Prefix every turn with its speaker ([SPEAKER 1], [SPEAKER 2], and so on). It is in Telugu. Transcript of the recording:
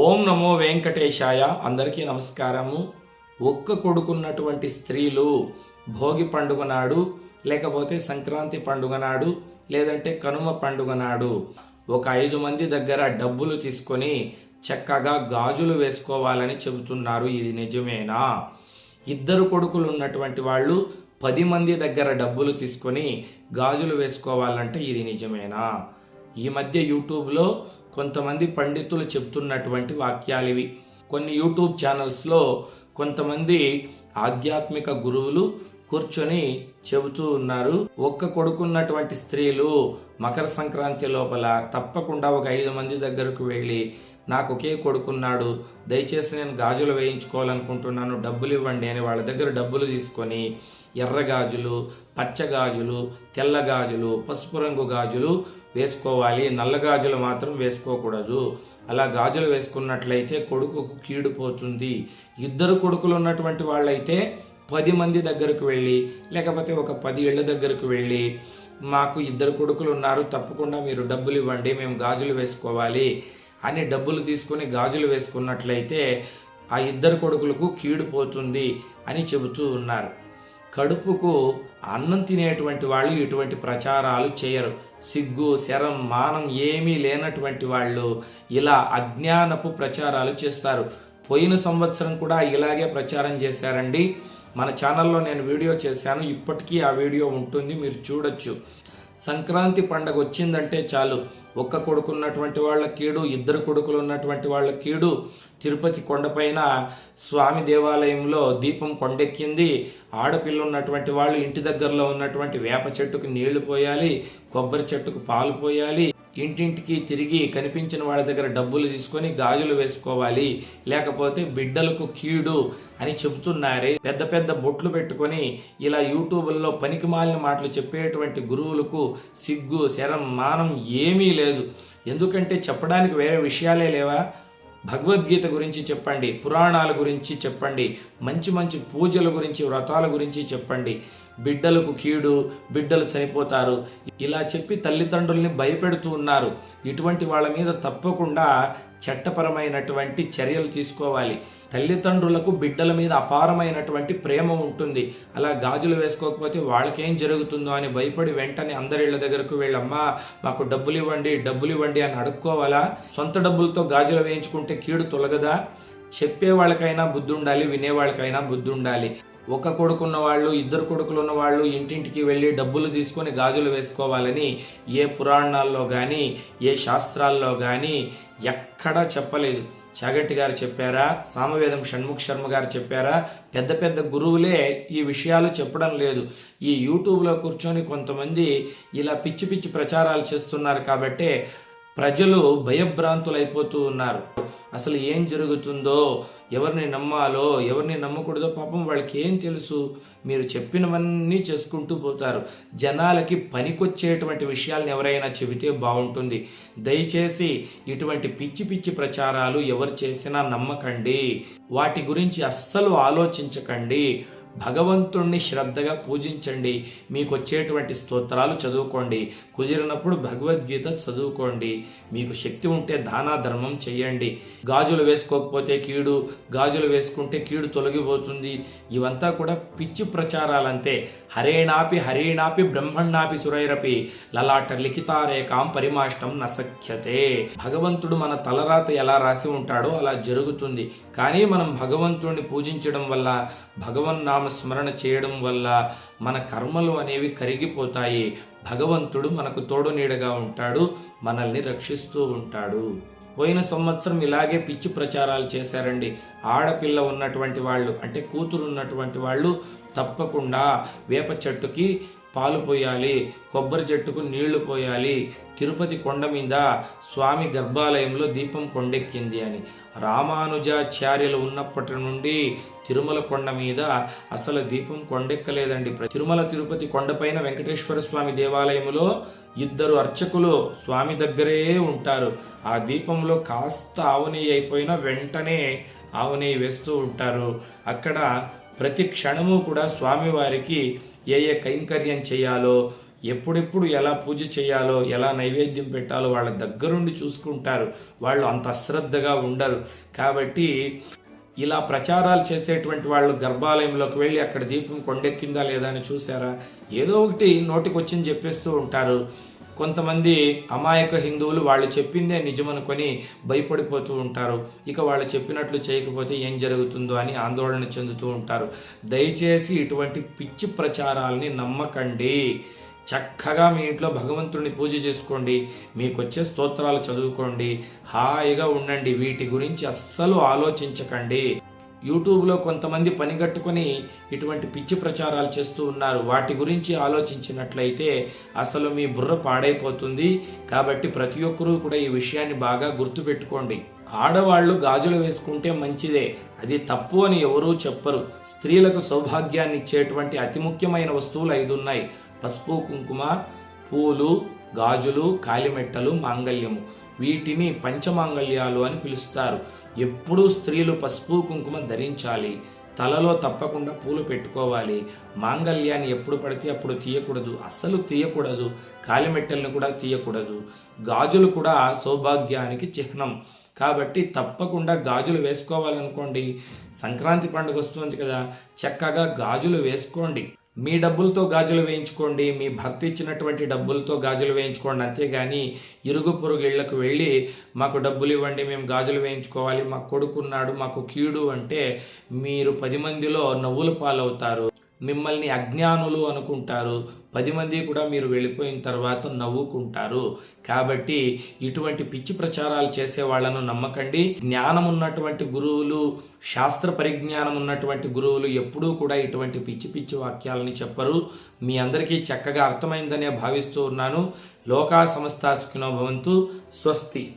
[SPEAKER 1] ఓం నమో వెంకటేశాయ. అందరికీ నమస్కారము. ఒక్క కొడుకున్నటువంటి స్త్రీలు భోగి పండుగ నాడు లేకపోతే సంక్రాంతి పండుగ నాడు లేదంటే కనుమ పండుగ నాడు ఒక ఐదు మంది దగ్గర డబ్బులు తీసుకొని చక్కగా గాజులు వేసుకోవాలని చెబుతున్నారు. ఇది నిజమేనా? ఇద్దరు కొడుకులు ఉన్నటువంటి వాళ్ళు పది మంది దగ్గర డబ్బులు తీసుకొని గాజులు వేసుకోవాలంటే ఇది నిజమేనా? ఈ మధ్య యూట్యూబ్లో కొంతమంది పండితులు చెప్తున్నటువంటి వాక్యాలు ఇవి. కొన్ని యూట్యూబ్ ఛానల్స్లో కొంతమంది ఆధ్యాత్మిక గురువులు కూర్చొని చెబుతూ ఉన్నారు. ఒక్క కొడుకున్నటువంటి స్త్రీలు మకర సంక్రాంతి లోపల తప్పకుండా ఒక ఐదు మంది దగ్గరకు వెళ్ళి నాకు ఒకే కొడుకున్నాడు. దయచేసి నేను గాజులు వేయించుకోవాలనుకుంటున్నాను. డబ్బులు ఇవ్వండి అని వాళ్ళ దగ్గర డబ్బులు తీసుకొని ఎర్ర గాజులు పచ్చ గాజులు తెల్ల గాజులు పసుపు రంగు గాజులు వేసుకోవాలి. నల్ల గాజులు మాత్రం వేసుకోకూడదు. అలా గాజులు వేసుకున్నట్లయితే కొడుకుకు కీడుపోతుంది ఇద్దరు కొడుకులు ఉన్నటువంటి వాళ్ళైతే పది మంది దగ్గరకు వెళ్ళి లేకపోతే ఒక పది ఏళ్ళ దగ్గరకు వెళ్ళి మాకు ఇద్దరు కొడుకులు ఉన్నారు. తప్పకుండా మీరు డబ్బులు ఇవ్వండి. మేము గాజులు వేసుకోవాలి. అని డబ్బులు తీసుకొని గాజులు వేసుకున్నట్లయితే ఆ ఇద్దరు కొడుకులకు కీడిపోతుంది అని చెబుతూ ఉన్నారు. కడుపుకు అన్నం తినేటువంటి వాళ్ళు ఇటువంటి ప్రచారాలు చేయరు. సిగ్గు శరం మానం ఏమీ లేనటువంటి వాళ్ళు ఇలా అజ్ఞానపు ప్రచారాలు చేస్తారు. పోయిన సంవత్సరం కూడా ఇలాగే ప్రచారం చేశారండి. మన ఛానల్లో నేను వీడియో చేశాను. ఇప్పటికీ ఆ వీడియో ఉంటుంది. మీరు చూడొచ్చు. సంక్రాంతి పండగ వచ్చిందంటే చాలు. ఒక్క కొడుకు ఉన్నటువంటి వాళ్ళ కీడు ఇద్దరు కొడుకులు ఉన్నటువంటి వాళ్ళ కీడు తిరుపతి కొండపైన స్వామి దేవాలయంలో దీపం కొండెక్కింది. ఆడపిల్ల ఉన్నటువంటి వాళ్ళు ఇంటి దగ్గరలో ఉన్నటువంటి వేప చెట్టుకు నీళ్ళు పోయాలి కొబ్బరి చెట్టుకు పాలు పోయాలి. ఇంటింటికి తిరిగి కనిపించిన వాళ్ళ దగ్గర డబ్బులు తీసుకొని గాజులు వేసుకోవాలి లేకపోతే బిడ్డలకు కీడు అని చెబుతున్నారే. పెద్ద పెద్ద బొట్లు పెట్టుకొని ఇలా యూట్యూబ్లో పనికి మాలిన మాటలు చెప్పేటువంటి గురువులకు సిగ్గు శరం మానం ఏమీ లేదు. ఎందుకంటే చెప్పడానికి వేరే విషయాలే లేవా? భగవద్గీత గురించి చెప్పండి పురాణాల గురించి చెప్పండి మంచి మంచి పూజల గురించి వ్రతాల గురించి చెప్పండి. బిడ్డలకు కీడు బిడ్డలు చనిపోతారు. ఇలా చెప్పి తల్లిదండ్రుల్ని భయపెడుతూ ఉన్నారు. ఇటువంటి వాళ్ళ మీద తప్పకుండా చట్టపరమైనటువంటి చర్యలు తీసుకోవాలి. తల్లిదండ్రులకు బిడ్డల మీద అపారమైనటువంటి ప్రేమ ఉంటుంది. అలా గాజులు వేసుకోకపోతే వాళ్ళకేం జరుగుతుందో అని భయపడి వెంటనే అందరిళ్ళ దగ్గరకు వెళ్ళమ్మా మాకు డబ్బులు ఇవ్వండి డబ్బులు ఇవ్వండి అని అడుక్కోవాలా? సొంత డబ్బులతో గాజులు వేయించుకుంటే కీడు తొలగదా? చెప్పే వాళ్ళకైనా బుద్ధి ఉండాలి వినేవాళ్ళకైనా బుద్ధి ఉండాలి ఒక కొడుకున్న వాళ్ళు ఇద్దరు కొడుకులు ఉన్న వాళ్ళు ఇంటింటికి వెళ్ళి డబ్బులు తీసుకొని గాజులు వేసుకోవాలని ఏ పురాణాల్లో కానీ ఏ శాస్త్రాల్లో కానీ ఎక్కడా చెప్పలేదు. చాగట్టి గారు చెప్పారా? సామవేదం షణ్ముఖ్ శర్మ గారు చెప్పారా? పెద్ద పెద్ద గురువులే ఈ విషయాలు చెప్పడం లేదు. ఈ యూట్యూబ్లో కూర్చొని కొంతమంది ఇలా పిచ్చి పిచ్చి ప్రచారాలు చేస్తున్నారు కాబట్టి ప్రజలు భయభ్రాంతులైపోతూ ఉన్నారు. అసలు ఏం జరుగుతుందో ఎవరిని నమ్మాలో ఎవరిని నమ్మకూడదో పాపం వాళ్ళకి ఏం తెలుసు? మీరు చెప్పినవన్నీ చేసుకుంటూ పోతారు. జనాలకి పనికొచ్చేటువంటి విషయాలను ఎవరైనా చెబితే బాగుంటుంది. దయచేసి ఇటువంటి పిచ్చి పిచ్చి ప్రచారాలు ఎవరు చేసినా నమ్మకండి. వాటి గురించి అస్సలు ఆలోచించకండి. భగవంతుణ్ణి శ్రద్ధగా పూజించండి. మీకు వచ్చేటువంటి స్తోత్రాలు చదువుకోండి. కుదిరినప్పుడు భగవద్గీత చదువుకోండి. మీకు శక్తి ఉంటే దానా ధర్మం చెయ్యండి గాజులు వేసుకోకపోతే కీడు గాజులు వేసుకుంటే కీడు తొలగిపోతుంది. ఇవంతా కూడా పిచ్చి ప్రచారాలంతే. హరేణాపి హరేణాపి బ్రహ్మణాపి సురైరపి. లలాట లిఖితారేకాం పరిమాష్టం నసఖ్యతే. భగవంతుడు మన తలరాత ఎలా రాసి ఉంటాడో అలా జరుగుతుంది. కానీ మనం భగవంతుడిని పూజించడం వల్ల భగవన్ స్మరణ చేయడం వల్ల మన కర్మలు అనేవి కరిగిపోతాయి. భగవంతుడు మనకు తోడు నీడగా ఉంటాడు మనల్ని రక్షిస్తూ ఉంటాడు. పోయిన సంవత్సరం ఇలాగే పిచ్చి ప్రచారాలు చేశారండి. ఆడపిల్ల ఉన్నటువంటి వాళ్ళు అంటే కూతురు ఉన్నటువంటి వాళ్ళు తప్పకుండా వేప చెట్టుకి పాలు పోయాలి కొబ్బరి చెట్టుకు నీళ్ళు పోయాలి. తిరుపతి కొండ మీద స్వామి గర్భాలయంలో దీపం కొండెక్కింది అని. రామానుజాచార్యులు ఉన్నప్పటి నుండి తిరుమల కొండ మీద అసలు దీపం కొండెక్కలేదండి. తిరుమల తిరుపతి కొండపైన వెంకటేశ్వర స్వామి దేవాలయంలో ఇద్దరు అర్చకులు స్వామి దగ్గరే ఉంటారు. ఆ దీపంలో కాస్త ఆవునేయి అయిపోయినా వెంటనే ఆవునేయి వేస్తూ ఉంటారు. అక్కడ ప్రతి క్షణము కూడా స్వామివారికి ఏ ఏ కైంకర్యం చేయాలో ఎప్పుడెప్పుడు ఎలా పూజ చేయాలో ఎలా నైవేద్యం పెట్టాలో వాళ్ళ దగ్గరుండి చూసుకుంటారు. వాళ్ళు అంత అశ్రద్ధగా ఉండరు. కాబట్టి ఇలా ప్రచారాలు చేసేటువంటి వాళ్ళు గర్భాలయంలోకి వెళ్ళి అక్కడ దీపం కొండెక్కిందా లేదా అని చూసారా? ఏదో ఒకటి నోటికొచ్చింది చెప్పేస్తూ ఉంటారు. కొంతమంది అమాయక హిందువులు వాళ్ళు చెప్పిందే నిజమనుకొని భయపడిపోతూ ఉంటారు. ఇక వాళ్ళు చెప్పినట్లు చేయకపోతే ఏం జరుగుతుందో అని ఆందోళన చెందుతూ ఉంటారు. దయచేసి ఇటువంటి పిచ్చి ప్రచారాలని నమ్మకండి. చక్కగా మీ ఇంట్లో భగవంతుడిని పూజ చేసుకోండి. మీకు వచ్చే స్తోత్రాలు చదువుకోండి. హాయిగా ఉండండి. వీటి గురించి అస్సలు ఆలోచించకండి. యూట్యూబ్లో కొంతమంది పనిగట్టుకొని ఇటువంటి పిచ్చి ప్రచారాలు చేస్తూ ఉన్నారు. వాటి గురించి ఆలోచించినట్లయితే అసలు మీ బుర్ర పాడైపోతుంది. కాబట్టి ప్రతి ఒక్కరూ కూడా ఈ విషయాన్ని బాగా గుర్తుపెట్టుకోండి. ఆడవాళ్ళు గాజులు వేసుకుంటే మంచిదే. అది తప్పు అని ఎవరూ చెప్పరు. స్త్రీలకు సౌభాగ్యాన్ని ఇచ్చేటువంటి అతి ముఖ్యమైన వస్తువులు ఐదు ఉన్నాయి. పసుపు కుంకుమ పూలు గాజులు కాలిమెట్టలు మాంగళ్యము. వీటిని పంచమాంగళ్యాలు అని పిలుస్తారు. ఎప్పుడూ స్త్రీలు పసుపు కుంకుమ ధరించాలి. తలలో తప్పకుండా పూలు పెట్టుకోవాలి. మాంగల్యాన్ని ఎప్పుడు పడితే అప్పుడు తీయకూడదు. అస్సలు తీయకూడదు. కాలిమెట్టెలను కూడా తీయకూడదు. గాజులు కూడా సౌభాగ్యానికి చిహ్నం. కాబట్టి తప్పకుండా గాజులు వేసుకోవాలనుకోండి. సంక్రాంతి పండుగ వస్తుంది కదా. చక్కగా గాజులు వేసుకోండి. మీ డబ్బులతో గాజులు వేయించుకోండి మీ భర్త ఇచ్చినటువంటి డబ్బులతో గాజులు వేయించుకోండి. అంతేగాని ఇరుగు పొరుగు ఇళ్ళకు వెళ్ళి మాకు డబ్బులు ఇవ్వండి మేము గాజులు వేయించుకోవాలి మా కొడుకున్నాడు మాకు కీడు అంటే మీరు పది మందిలో నవ్వుల పాలవుతారు. మిమ్మల్ని అజ్ఞానులు అనుకుంటారు. పది మంది కూడా మీరు వెళ్ళిపోయిన తర్వాత నవ్వుకుంటారు. కాబట్టి ఇటువంటి పిచ్చి ప్రచారాలు చేసే వాళ్ళను నమ్మకండి. జ్ఞానం ఉన్నటువంటి గురువులు శాస్త్ర పరిజ్ఞానం ఉన్నటువంటి గురువులు ఎప్పుడూ కూడా ఇటువంటి పిచ్చి పిచ్చి వాక్యాలని చెప్పరు. మీ అందరికీ చక్కగా అర్థమైందనే భావిస్తూ ఉన్నాను. లోకా సంస్థ భవంతు. స్వస్తి.